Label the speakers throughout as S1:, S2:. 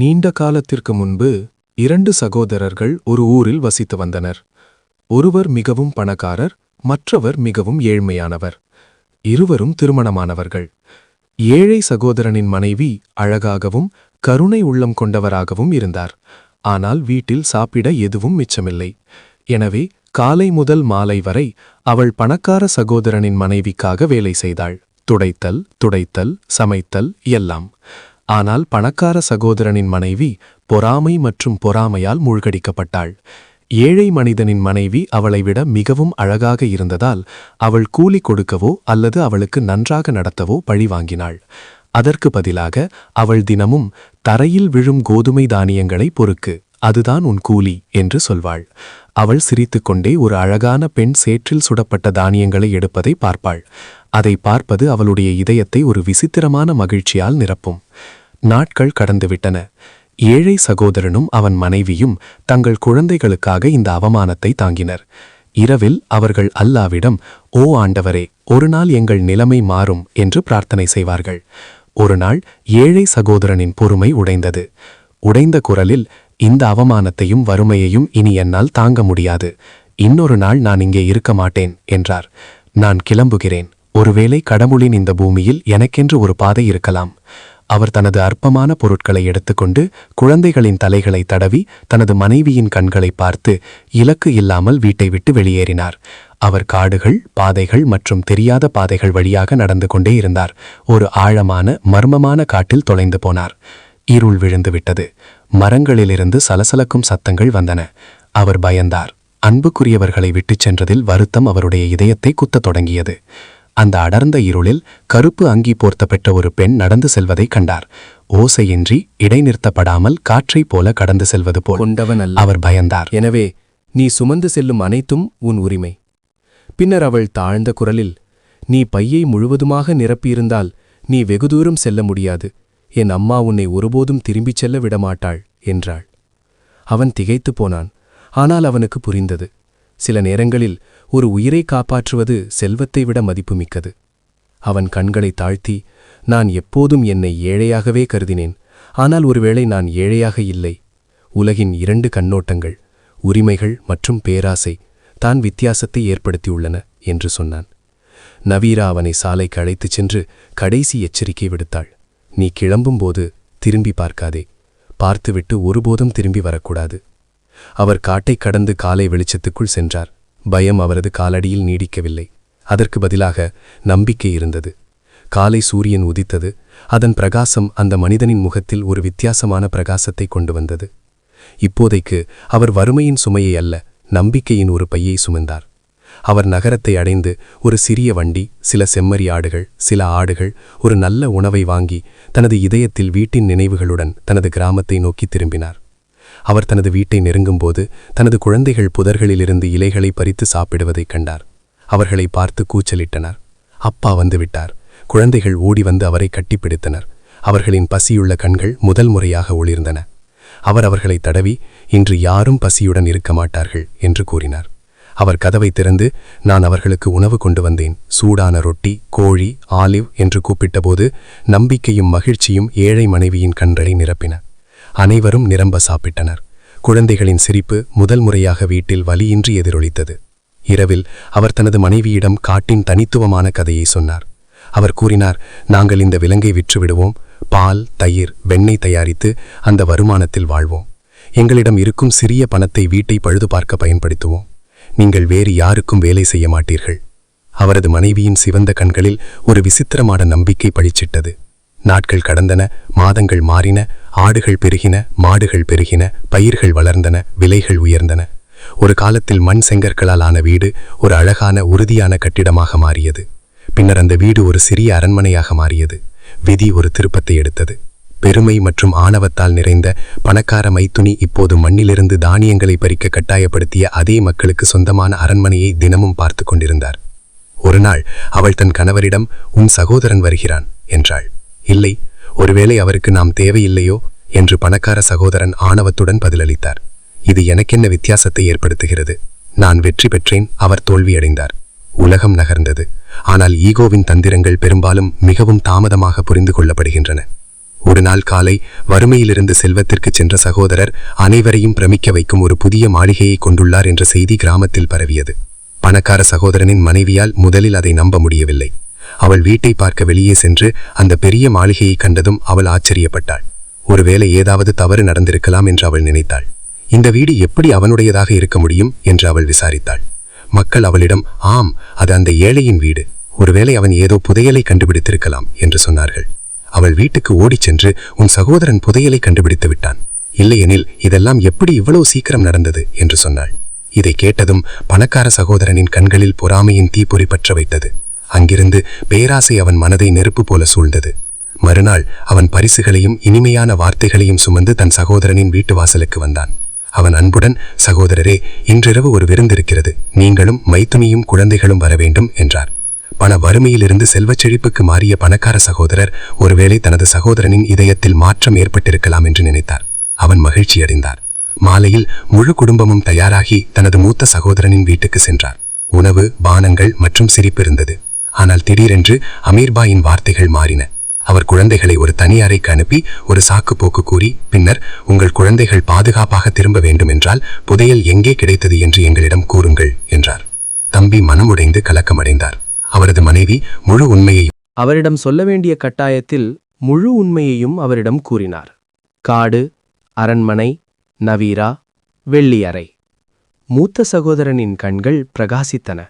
S1: நீண்ட காலத்திற்கு முன்பு இரண்டு சகோதரர்கள் ஒரு ஊரில் வசித்து வந்தனர். ஒருவர் மிகவும் பணக்காரர் மற்றவர் மிகவும் ஏழ்மையானவர். இருவரும் திருமணமானவர்கள். ஏழை சகோதரனின் மனைவி அழகாகவும் கருணை உள்ளம் கொண்டவராகவும் இருந்தார். ஆனால் வீட்டில் சாப்பிட எதுவும் மிச்சமில்லை. எனவே காலை முதல் மாலை வரை அவள் பணக்கார சகோதரனின் மனைவிக்காக வேலை செய்தாள். துடைத்தல் துடைத்தல் சமைத்தல் எல்லாம். ஆனால் பணக்கார சகோதரனின் மனைவி பொறாமை மற்றும் பொறாமையால் மூழ்கடிக்கப்பட்டாள். ஏழை மனிதனின் மனைவி அவளை விட மிகவும் அழகாக இருந்ததால் அவள் கூலி கொடுக்கவோ அல்லது அவளுக்கு நன்றாக நடத்தவோ பழிவாங்கினாள் அதற்கு பதிலாக அவள் தினமும் தரையில் விழும் கோதுமை தானியங்களை பொறுக்கு. அதுதான் உன் கூலி என்று சொல்வாள். அவள் சிரித்துக்கொண்டே ஒரு அழகான பெண் சேற்றில் சுடப்பட்ட தானியங்களை எடுப்பதை பார்ப்பாள். அதை பார்ப்பது அவளுடைய இதயத்தை ஒரு விசித்திரமான மகிழ்ச்சியால் நிரப்பும். நாட்கள் கடந்துவிட்டன. ஏழை சகோதரனும் அவன் மனைவியும் தங்கள் குழந்தைகளுக்காக இந்த அவமானத்தை தாங்கினர். இரவில் அவர்கள் அல்லாவிடம் ஓ ஆண்டவரே ஒரு நாள் எங்கள் நிலைமை மாறும் என்று பிரார்த்தனை செய்வார்கள். ஒரு நாள் ஏழை சகோதரனின் பொறுமை உடைந்தது. உடைந்த குரலில் இந்த அவமானத்தையும் வறுமையையும் இனி என்னால் தாங்க முடியாது. இன்னொரு நாள் நான் இங்கே இருக்க மாட்டேன் என்றார். நான் கிளம்புகிறேன். ஒருவேளை கடவுளின் இந்த பூமியில் எனக்கென்று ஒரு பாதை இருக்கலாம். அவர் தனது அற்பமான பொருட்களை எடுத்துக்கொண்டு குழந்தைகளின் தலைகளை தடவி தனது மனைவியின் கண்களை பார்த்து இலக்கு இல்லாமல் வீட்டை விட்டு வெளியேறினார். அவர் காடுகள் பாதைகள் மற்றும் தெரியாத பாதைகள் வழியாக நடந்து கொண்டே இருந்தார். ஒரு ஆழமான மர்மமான காட்டில் தொலைந்து போனார். இருள் விழுந்து விட்டது. மரங்களிலிருந்து சலசலக்கும் சத்தங்கள் வந்தன. அவர் பயந்தார். அன்புக்குரியவர்களை விட்டுச் சென்றதில் வருத்தம் அவருடைய இதயத்தை குத்தத் தொடங்கியது. அந்த அடர்ந்த இருளில் கருப்பு அங்கி போர்த்த பெற்ற ஒரு பெண் நடந்து செல்வதைக் கண்டார். ஓசையின்றி இடைநிறுத்தப்படாமல் காற்றைப் போல கடந்து செல்வது போல்.
S2: கொண்டவன் அல்ல
S1: அவர் பயந்தார்.
S2: எனவே நீ சுமந்து செல்லும் அனைத்தும் உன் உரிமை. பின்னர் அவள் தாழ்ந்த குரலில் நீ பையை முழுவதுமாக நிரப்பியிருந்தால் நீ வெகு தூரம் செல்ல முடியாது. என் அம்மா உன்னை ஒருபோதும் திரும்பிச் செல்ல விடமாட்டாள் என்றாள். அவன் திகைத்துப் போனான். ஆனால் அவனுக்கு புரிந்தது. சில நேரங்களில் ஒரு உயிரை காப்பாற்றுவது செல்வத்தை விட மதிப்புமிக்கது. அவன் கண்களை தாழ்த்தி நான் எப்போதும் என்னை ஏழையாகவே கருதினேன். ஆனால் ஒருவேளை நான் ஏழையாக இல்லை. உலகின் இரண்டு கண்ணோட்டங்கள் உரிமைகள் மற்றும் பேராசை தான் வித்தியாசத்தை ஏற்படுத்தியுள்ளன என்று சொன்னான். நவீரா அவனை சாலைக்கு அழைத்துச் சென்று கடைசி எச்சரிக்கை விடுத்தாள். நீ கிளம்பும்போது திரும்பி பார்க்காதே. பார்த்துவிட்டு ஒருபோதும் திரும்பி வரக்கூடாது. அவர் காட்டைக் கடந்து காலை வெளிச்சத்துக்குள் சென்றார். பயம் அவரது காலடியில் நீடிக்கவில்லை. அதற்கு பதிலாக நம்பிக்கை இருந்தது. காலை சூரியன் உதித்தது. அதன் பிரகாசம் அந்த மனிதனின் முகத்தில் ஒரு வித்தியாசமான பிரகாசத்தை கொண்டு வந்தது. இப்போதைக்கு அவர் வறுமையின் சுமையை அல்ல நம்பிக்கையின் ஒரு பையை சுமந்தார். அவர் நகரத்தை அடைந்து ஒரு சிறிய வண்டி சில செம்மறி ஆடுகள் சில ஆடுகள் ஒரு நல்ல உணவை வாங்கி தனது இதயத்தில் வீட்டின் நினைவுகளுடன் தனது கிராமத்தை நோக்கி திரும்பினார். அவர் தனது வீட்டை நெருங்கும்போது தனது குழந்தைகள் புதர்களிலிருந்து இலைகளை பறித்து சாப்பிடுவதைக் கண்டார். அவர்களை பார்த்து கூச்சலிட்டனர். அப்பா வந்துவிட்டார். குழந்தைகள் ஓடி வந்து அவரை கட்டிப்பிடித்தனர் அவர்களின் பசியுள்ள கண்கள் முதல் முறையாக ஒளிர்ந்தன. அவர் அவர்களை தடவி இன்று யாரும் பசியுடன் இருக்க மாட்டார்கள் என்று கூறினார். அவர் கதவை திறந்து நான் அவர்களுக்கு உணவு கொண்டு வந்தேன். சூடான ரொட்டி கோழி ஆலிவ் என்று கூப்பிட்டபோது நம்பிக்கையும் மகிழ்ச்சியும் ஏழை மனைவியின் கண்களை நிரப்பின. அனைவரும் நிரம்ப சாப்பிட்டனர். குழந்தைகளின் சிரிப்பு முதல் முறையாக வீட்டில் வலியின்றி எதிரொலித்தது. இரவில் அவர் தனது மனைவியிடம் காட்டின் தனித்துவமான கதையை சொன்னார். அவர் கூறினார் நாங்கள் இந்த விலங்கை விற்றுவிடுவோம். பால் தயிர் வெண்ணெய் தயாரித்து அந்த வருமானத்தில் வாழ்வோம். எங்களிடம் இருக்கும் சிறிய பணத்தை வீட்டை பழுது பார்க்க பயன்படுத்துவோம். நீங்கள் வேறு யாருக்கும் வேலை செய்ய மாட்டீர்கள். அவரது மனைவியின் சிவந்த கண்களில் ஒரு விசித்திரமான நம்பிக்கை பழிச்சிட்டது. நாட்கள் கடந்தன மாதங்கள் மாறின ஆடுகள் பெருகின மாடுகள் பெருகின பயிர்கள் வளர்ந்தன விலைகள் உயர்ந்தன. ஒரு காலத்தில் மண் செங்கற்களால் ஆன வீடு ஒரு அழகான உறுதியான கட்டிடமாக மாறியது. பின்னர் அந்த வீடு ஒரு சிறிய அரண்மனையாக மாறியது. விதி ஒரு திருப்பத்தை எடுத்தது. பெருமை மற்றும் ஆணவத்தால் நிறைந்த பணக்கார மைத்துனி இப்போது மண்ணிலிருந்து தானியங்களை பறிக்க கட்டாயப்படுத்திய அதே மக்களுக்கு சொந்தமான அரண்மனையை தினமும் பார்த்து கொண்டிருந்தார். ஒரு நாள் அவள் தன் கணவரிடம் உன் சகோதரன் வருகிறான் என்றாள். இல்லை ஒருவேளை அவருக்கு நாம் தேவையில்லையோ? என்று பணக்கார சகோதரன் ஆணவத்துடன் பதிலளித்தார். இது எனக்கென்ன வித்தியாசத்தை ஏற்படுத்துகிறது? நான் வெற்றி பெற்றேன். அவர் தோல்வியடைந்தார். உலகம் நகர்ந்தது. ஆனால் ஈகோவின் தந்திரங்கள் பெரும்பாலும் மிகவும் தாமதமாக புரிந்து கொள்ளப்படுகின்றன.
S3: ஒரு நாள் காலை வறுமையிலிருந்து செல்வத்திற்கு சென்ற சகோதரர் அனைவரையும் பிரமிக்க வைக்கும் ஒரு புதிய மாளிகையை கொண்டுள்ளார் என்ற செய்தி கிராமத்தில் பரவியது. பணக்கார சகோதரனின் மனைவியால் முதலில் அதை நம்ப முடியவில்லை. அவள் வீட்டை பார்க்க வெளியே சென்று அந்த பெரிய மாளிகையை கண்டதும் அவள் ஆச்சரியப்பட்டாள். ஒருவேளை ஏதாவது தவறு நடந்திருக்கலாம் என்று அவள் நினைத்தாள். இந்த வீடு எப்படி அவனுடையதாக இருக்க முடியும் என்று அவள் விசாரித்தாள். மக்கள் அவளிடம் ஆம் அது அந்த ஏழையின் வீடு. ஒருவேளை அவன் ஏதோ புதையலை கண்டுபிடித்திருக்கலாம் என்று சொன்னார்கள். அவள் வீட்டுக்கு ஓடிச் சென்று உன் சகோதரன் புதையலை கண்டுபிடித்து விட்டான். இல்லையெனில் இதெல்லாம் எப்படி இவ்வளவு சீக்கிரம் நடந்தது? என்று சொன்னாள். இதை கேட்டதும் பணக்கார சகோதரனின் கண்களில் பொறாமையின் தீப்பொறி பற்ற வைத்தது. அங்கிருந்து பேராசை அவன் மனதை நெருப்பு போல சூழ்ந்தது. மறுநாள் அவன் பரிசுகளையும் இனிமையான வார்த்தைகளையும் சுமந்து தன் சகோதரனின் வீட்டு வாசலுக்கு வந்தான். அவன் அன்புடன் சகோதரரே இன்றிரவு ஒரு விருந்திருக்கிறது. நீங்களும் மைத்துனியும் குழந்தைகளும் வர வேண்டும் என்றார். பண வறுமையிலிருந்து செல்வச் செழிப்புக்கு மாறிய பணக்கார சகோதரர் ஒருவேளை தனது சகோதரனின் இதயத்தில் மாற்றம் ஏற்பட்டிருக்கலாம் என்று நினைத்தார். அவன் மகிழ்ச்சி அடைந்தார். மாலையில் முழு குடும்பமும் தயாராகி தனது மூத்த சகோதரனின் வீட்டுக்கு சென்றார். உணவு பானங்கள் மற்றும் சிரிப்பு இருந்தது. ஆனால் திடீரென்று அமீர்பாயின் வார்த்தைகள் மாறின. அவர் குழந்தைகளை ஒரு தனி அறைக்கு அனுப்பி ஒரு சாக்கு போக்கு கூறி பின்னர் உங்கள் குழந்தைகள் பாதுகாப்பாக திரும்ப வேண்டும் என்றால் புதையல் எங்கே கிடைத்தது என்று எங்களிடம் கூறுங்கள் என்றார். தம்பி மனமுடைந்து கலக்கமடைந்தார். அவரது மனைவி முழு உண்மையை
S2: அவரிடம் சொல்ல வேண்டிய கட்டாயத்தில் முழு உண்மையையும் அவரிடம் கூறினார். காடு அரண்மனை நவீரா வெள்ளி அறை மூத்த சகோதரனின் கண்கள் பிரகாசித்தன.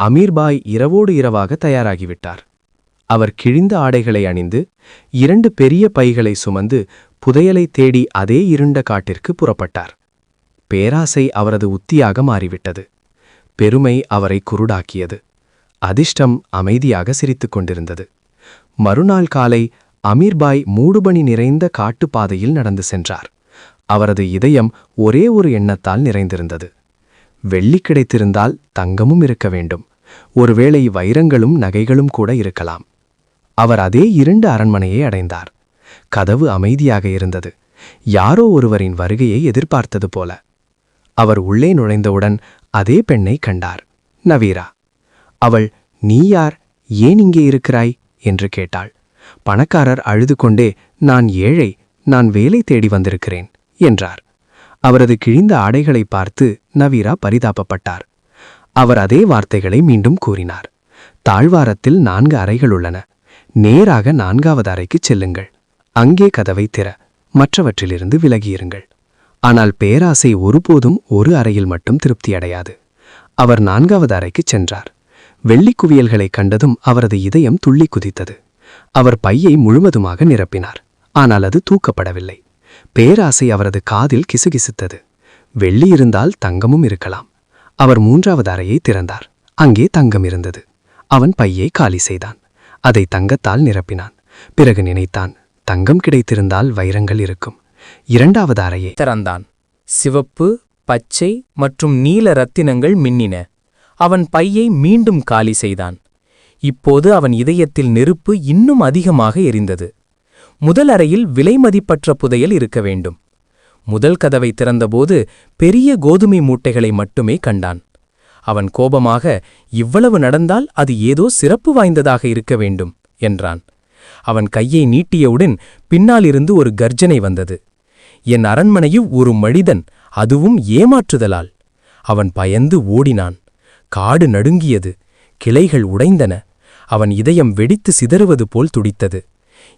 S2: அமீர்பாய் இரவோடு இரவாக தயாராகிவிட்டார். அவர் கிழிந்த ஆடைகளை அணிந்து இரண்டு பெரிய பைகளை சுமந்து புதையலை தேடி அதே இருண்ட காட்டிற்கு புறப்பட்டார். பேராசை அவரது உத்தியாக மாறிவிட்டது. பெருமை அவரை குருடாக்கியது. அதிர்ஷ்டம் அமைதியாக சிரித்துக் கொண்டிருந்தது. மறுநாள் காலை அமீர்பாய் மூடுபணி நிறைந்த காட்டுப்பாதையில் நடந்து சென்றார். அவரது இதயம் ஒரே ஒரு எண்ணத்தால் நிறைந்திருந்தது. வெள்ளி கிடைத்திருந்தால் தங்கமும் இருக்க வேண்டும். ஒருவேளை வைரங்களும் நகைகளும் கூட இருக்கலாம். அவர் அதே இரண்டு அரண்மனையை அடைந்தார். கதவு அமைதியாக இருந்தது. யாரோ ஒருவரின் வருகையை எதிர்பார்த்தது போல. அவர் உள்ளே நுழைந்தவுடன் அதே பெண்ணை கண்டார். நவீரா. அவள் நீ யார்? ஏன் இங்கே இருக்கிறாய்? என்று கேட்டாள். பணக்காரர் அழுது கொண்டே நான் ஏழை நான் வேலை தேடி வந்திருக்கிறேன் என்றார். அவரது கிழிந்த ஆடைகளை பார்த்து நவீரா பரிதாபப்பட்டார். அவர் அதே வார்த்தைகளை மீண்டும் கூறினார். தாழ்வாரத்தில் நான்கு அறைகள் உள்ளன. நேராக நான்காவது அறைக்குச் செல்லுங்கள். அங்கே கதவை திற. மற்றவற்றிலிருந்து விலகியிருங்கள். ஆனால் பேராசை ஒருபோதும் ஒரு அறையில் மட்டும் திருப்தியடையாது அவர் நான்காவது அறைக்குச் சென்றார். வெள்ளிக் குவியல்களை கண்டதும் அவரது இதயம் துள்ளி குதித்தது. அவர் பையை முழுவதுமாக நிரப்பினார். ஆனால் அது தூக்கப்படவில்லை. பேராசை அவரது காதில் கிசுகிசுத்தது. வெள்ளி இருந்தால் தங்கமும் இருக்கலாம். அவர் மூன்றாவது அறையை திறந்தார். அங்கே தங்கம் இருந்தது. அவன் பையை காலி செய்தான். அதை தங்கத்தால் நிரப்பினான். பிறகு நினைத்தான் தங்கம் கிடைத்திருந்தால் வைரங்கள் இருக்கும். இரண்டாவது அறையை
S4: திறந்தான். சிவப்பு பச்சை மற்றும் நீல ரத்தினங்கள் மின்னின. அவன் பையை மீண்டும் காலி செய்தான். இப்போது அவன் இதயத்தில் நெருப்பு இன்னும் அதிகமாக எரிந்தது. முதல் அறையில் விலைமதிப்பற்ற புதையல் இருக்க வேண்டும். முதல் கதவை திறந்தபோது பெரிய கோதுமை மூட்டைகளை மட்டுமே கண்டான். அவன் கோபமாக இவ்வளவு நடந்தால் அது ஏதோ சிறப்பு வாய்ந்ததாக இருக்க வேண்டும் என்றான். அவன் கையை நீட்டியவுடன் பின்னாலிருந்து ஒரு கர்ஜனை வந்தது. என் அரண்மனையில் ஒரு மனிதன் அதுவும் ஏமாற்றுதலால். அவன் பயந்து ஓடினான். காடு நடுங்கியது கிளைகள் உடைந்தன. அவன் இதயம் வெடித்து சிதறுவது போல் துடித்தது.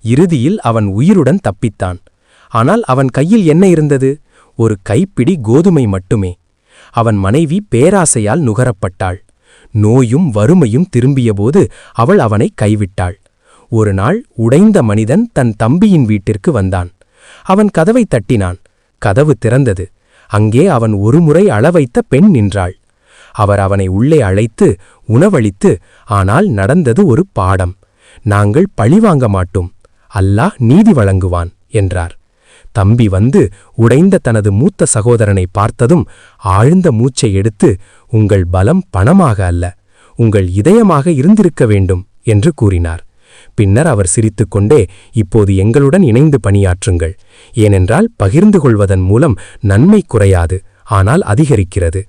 S4: இறுதியில் அவன் உயிருடன் தப்பித்தான். ஆனால் அவன் கையில் என்ன இருந்தது? ஒரு கைப்பிடி கோதுமை மட்டுமே. அவன் மனைவி பேராசையால் நுகரப்பட்டாள். நோயும் வறுமையும் திரும்பியபோது அவள் அவனை கைவிட்டாள். ஒரு நாள் உடைந்த மனிதன் தன் தம்பியின் வீட்டிற்கு வந்தான். அவன் கதவை தட்டினான். கதவு திறந்தது. அங்கே அவன் ஒருமுறை அளவைத்த பெண் நின்றாள். அவர் அவனை உள்ளே அழைத்து உணவளித்து ஆனால் நடந்தது ஒரு பாடம். நாங்கள் பழிவாங்க மாட்டோம். அல்லாஹ் நீதி வழங்குவான் என்றார். தம்பி வந்து உடைந்த தனது மூத்த சகோதரனை பார்த்ததும் ஆழ்ந்த மூச்சை எடுத்து உங்கள் பலம் பணமாக அல்ல. உங்கள் இதயமாக இருந்திருக்க வேண்டும் என்று கூறினார். பின்னர் அவர் சிரித்துக்கொண்டே இப்போது எங்களுடன் இணைந்து பணியாற்றுங்கள். ஏனென்றால் பகிர்ந்து கொள்வதன் மூலம் நன்மை குறையாது. ஆனால் அதிகரிக்கிறது.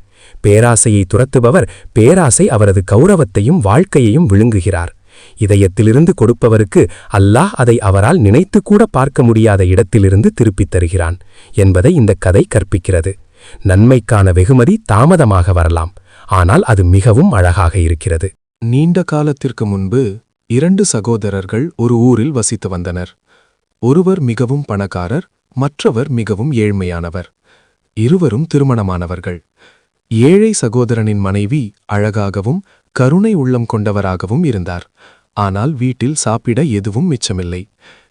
S4: பேராசையை துரத்துபவர் பேராசை அவரது கௌரவத்தையும் வாழ்க்கையையும் விழுங்குகிறார். இதயத்திலிருந்து கொடுப்பவருக்கு அல்லாஹ் அதை அவரால் நினைத்து கூட பார்க்க முடியாத இடத்திலிருந்து திருப்பித் தருகிறான் என்பதை இந்த கதை கற்பிக்கிறது. நன்மைக்கான வெகுமதி தாமதமாக வரலாம் ஆனால் அது மிகவும் அழகாக இருக்கிறது.
S2: நீண்ட காலத்திற்கு முன்பு இரண்டு சகோதரர்கள் ஒரு ஊரில் வசித்து வந்தனர். ஒருவர் மிகவும் பணக்காரர் மற்றவர் மிகவும் ஏழ்மையானவர். இருவரும் திருமணமானவர்கள். ஏழை சகோதரனின் மனைவி அழகாகவும் கருணை உள்ளம் கொண்டவராகவும் இருந்தார். ஆனால் வீட்டில் சாப்பிட எதுவும் மிச்சமில்லை.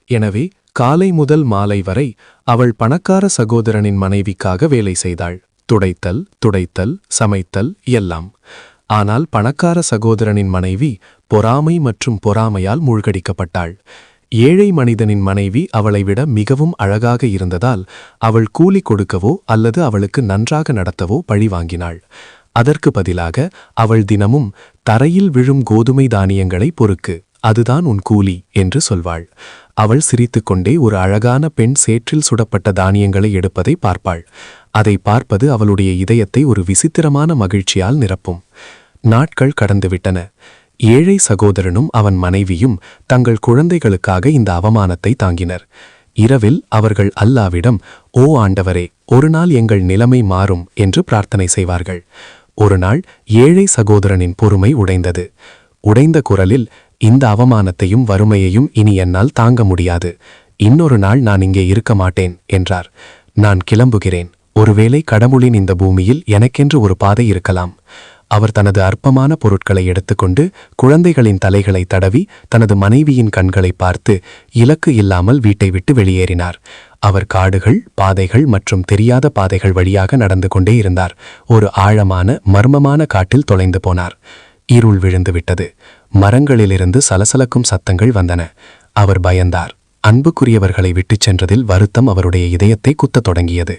S2: எனவே காலை முதல் மாலை வரை அவள் பணக்கார சகோதரனின் மனைவிக்காக வேலை செய்தாள். துடைத்தல் துடைத்தல் சமைத்தல் எல்லாம். ஆனால் பணக்கார சகோதரனின் மனைவி பொறாமை மற்றும் பொறாமையால் மூழ்கடிக்கப்பட்டாள். ஏழை மனிதனின் மனைவி அவளை விட மிகவும் அழகாக இருந்ததால் அவள் கூலி கொடுக்கவோ அல்லது அவளுக்கு நன்றாக நடத்தவோ பழி வாங்கினாள். அதற்கு பதிலாக அவள் தினமும் தரையில் விழும் கோதுமை தானியங்களை பொறுக்கு அதுதான் உன் கூலி என்று சொல்வாள். அவள் சிரித்துக்கொண்டே ஒரு அழகான பெண் சேற்றில் சுடப்பட்ட தானியங்களை எடுப்பதை பார்ப்பாள். அதை பார்ப்பது அவளுடைய இதயத்தை ஒரு விசித்திரமான மகிழ்ச்சியால் நிரப்பும். நாட்கள் கடந்துவிட்டன. ஏழை சகோதரனும் அவன் மனைவியும் தங்கள் குழந்தைகளுக்காக இந்த அவமானத்தை தாங்கினர். இரவில் அவர்கள் அல்லாவிடம் ஓ ஆண்டவரே ஒரு நாள் எங்கள் நிலைமை மாறும் என்று பிரார்த்தனை செய்வார்கள். ஒரு நாள் ஏழை சகோதரனின் பொறுமை உடைந்தது. உடைந்த குரலில் இந்த அவமானத்தையும் வறுமையையும் இனி என்னால் தாங்க முடியாது. இன்னொரு நாள் நான் இங்கே இருக்க மாட்டேன் என்றார். நான் கிளம்புகிறேன். ஒருவேளை கடவுளின் இந்த பூமியில் எனக்கென்று ஒரு பாதை இருக்கலாம். அவர் தனது அற்பமான பொருட்களை எடுத்துக்கொண்டு குழந்தைகளின் தலைகளை தடவி தனது மனைவியின் கண்களை பார்த்து இலக்கு இல்லாமல் வீட்டை விட்டு வெளியேறினார். அவர் காடுகள் பாதைகள் மற்றும் தெரியாத பாதைகள் வழியாக நடந்து கொண்டே இருந்தார். ஒரு ஆழமான மர்மமான காட்டில் தொலைந்து போனார். இருள் விழுந்து விட்டது. மரங்களிலிருந்து சலசலக்கும் சத்தங்கள் வந்தன. அவர் பயந்தார். அன்புக்குரியவர்களை விட்டுச் சென்றதில் வருத்தம் அவருடைய இதயத்தை குத்தத் தொடங்கியது.